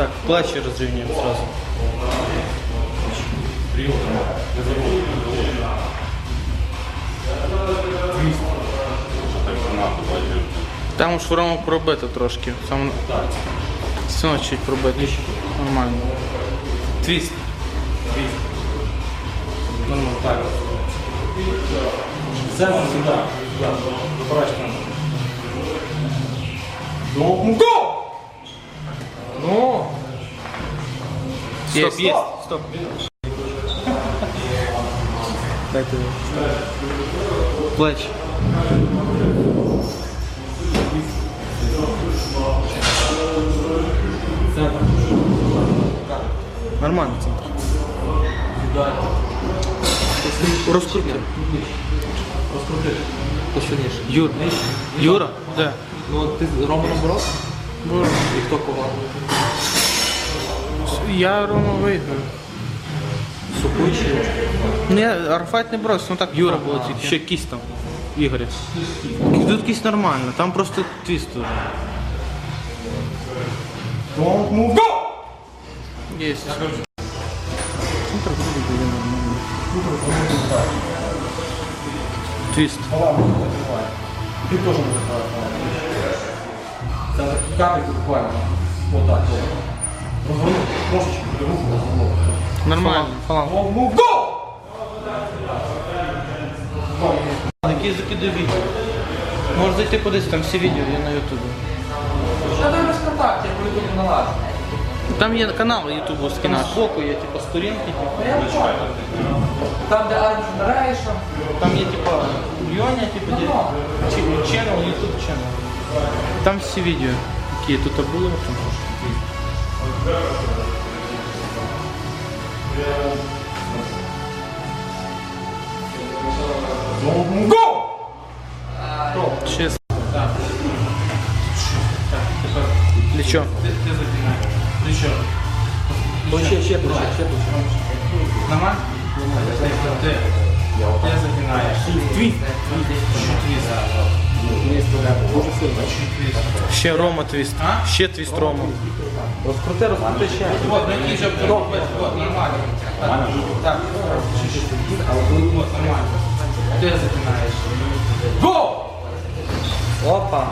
Так, плечи разрівнюємо сразу. Там уж Рома пробито трошки. Сам... Одно чуть пробито. Нормально. Твіст. Твіст. Нормально, так. Центр сюди. Оборачно. Ну, го! Ну, Є, Стоп, є. стоп. Дайте. Плечі. центр. Нормально центр. Розкрути. Розкрути. Посильніше. Юр. Юра? Де? Ну, ти з Романом боровся? І хто кого? Я Рома виграю. Ну я Арфайт не бросив, ну так Юра було тільки. Ще кість там. Ігоря. Тут кість нормально, там просто твіст уже. Don't move, go! Є. Центр буде буде нормально. Твіст. Ти теж не закриваєш. Капельку буквально. Отак. Трошечки руку. Нормально. Фаланг. Go! Які закиди відео. Можеш зайти кудись, там всі відео є на ютубі. Я там без контактів, я буду налажу. Там є канал ютубовський наш. Збоку є типу сторінки, типу. Там, де Армі Generation. Там є типу Льоня, типу, де чи- channel, YouTube channel. Там всі відео, які тут були, там трошки. Плечо. Плечо. Плече, ще плече, ще плече. Нормально? Ти загинаєш. Дуже сильно. Ще Рома твіст. Ще твіст Рома. Розкрути, розкрути ще. Вот, на ній же пробувати, нормально. Так, нормально. Ти загинаєш. Го! Опа.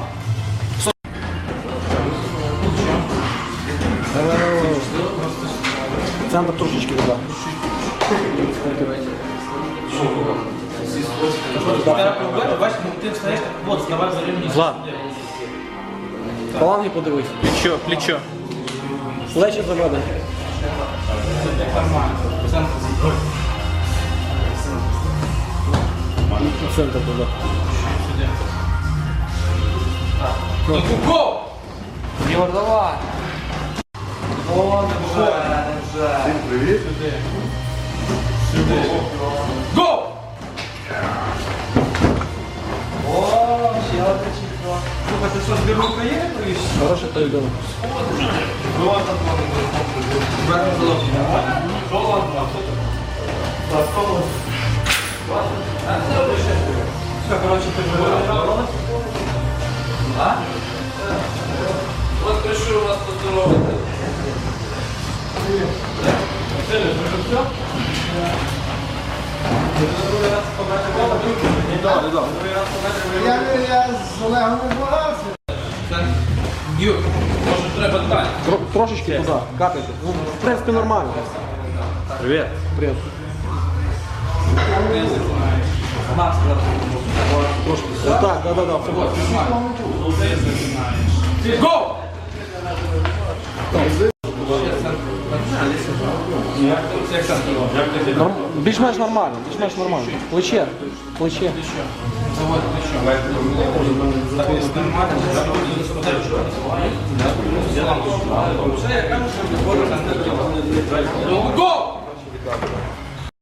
вот, вставай за рівні. Влад. Фаланги подивись. Плечо, плечо. Плечі заведе. Нормально. Центр Центр туди. Ну, го! Єгор, давай. О, не вже. Го! О, ще один чемпіон. Слухай, ти що, збірну України повіш? Хороше то йде. Брати залогні, нормально? Все, коротше, ти говорила. А? Я, з Олегом не змагався. Юр, може треба далі. Трошечки туди, капайте. Ну, в принципі, нормально. Привіт. Привіт. Трошки. Так, так, так, так. Го! Норм- Більш-менш нормально, більш-менш нормально. Плече, плече. Го!